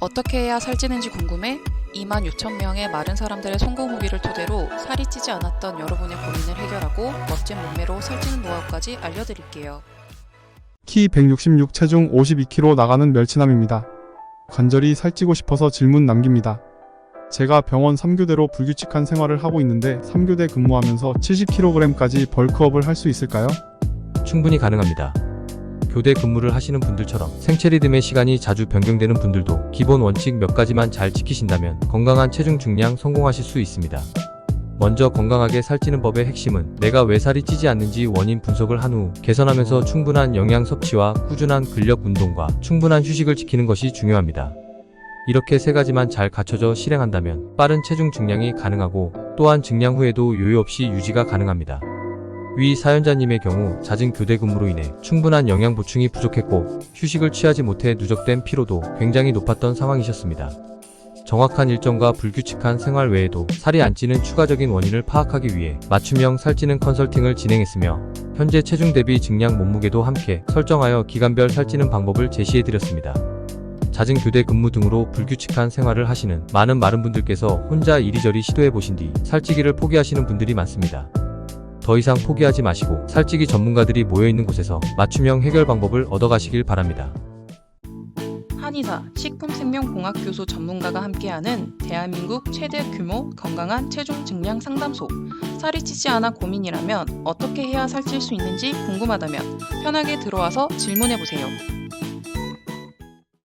어떻게 해야 살찌는지 궁금해? 2만 6천 명의 마른 사람들의 성공 후기를 토대로 살이 찌지 않았던 여러분의 고민을 해결하고 멋진 몸매로 살찌는 노하우까지 알려드릴게요. 키 166 체중 52kg 나가는 멸치남입니다. 관절이 살찌고 싶어서 질문 남깁니다. 제가 병원 3교대로 불규칙한 생활을 하고 있는데 3교대 근무하면서 70kg까지 벌크업을 할 수 있을까요? 충분히 가능합니다. 교대 근무를 하시는 분들처럼 생체 리듬의 시간이 자주 변경되는 분들도 기본 원칙 몇 가지만 잘 지키신다면 건강한 체중 중량 성공하실 수 있습니다. 먼저 건강하게 살찌는 법의 핵심은 내가 왜 살이 찌지 않는지 원인 분석을 한 후 개선하면서 충분한 영양 섭취와 꾸준한 근력 운동과 충분한 휴식을 지키는 것이 중요합니다. 이렇게 세 가지만 잘 갖춰져 실행한다면 빠른 체중 증량이 가능하고 또한 증량 후에도 요요 없이 유지가 가능합니다. 위 사연자님의 경우 잦은 교대 근무로 인해 충분한 영양 보충이 부족했고 휴식을 취하지 못해 누적된 피로도 굉장히 높았던 상황이셨습니다. 정확한 일정과 불규칙한 생활 외에도 살이 안 찌는 추가적인 원인을 파악하기 위해 맞춤형 살찌는 컨설팅을 진행했으며 현재 체중 대비 증량 몸무게도 함께 설정하여 기간별 살찌는 방법을 제시해드렸습니다. 잦은 교대 근무 등으로 불규칙한 생활을 하시는 많은 마른 분들께서 혼자 이리저리 시도해 보신 뒤 살찌기를 포기하시는 분들이 많습니다. 더 이상 포기하지 마시고 살찌기 전문가들이 모여 있는 곳에서 맞춤형 해결 방법을 얻어가시길 바랍니다. 한의사 식품생명공학교수 전문가가 함께하는 대한민국 최대 규모 건강한 체중 증량 상담소. 살이 찌지 않아 고민이라면 어떻게 해야 살찔 수 있는지 궁금하다면 편하게 들어와서 질문해 보세요.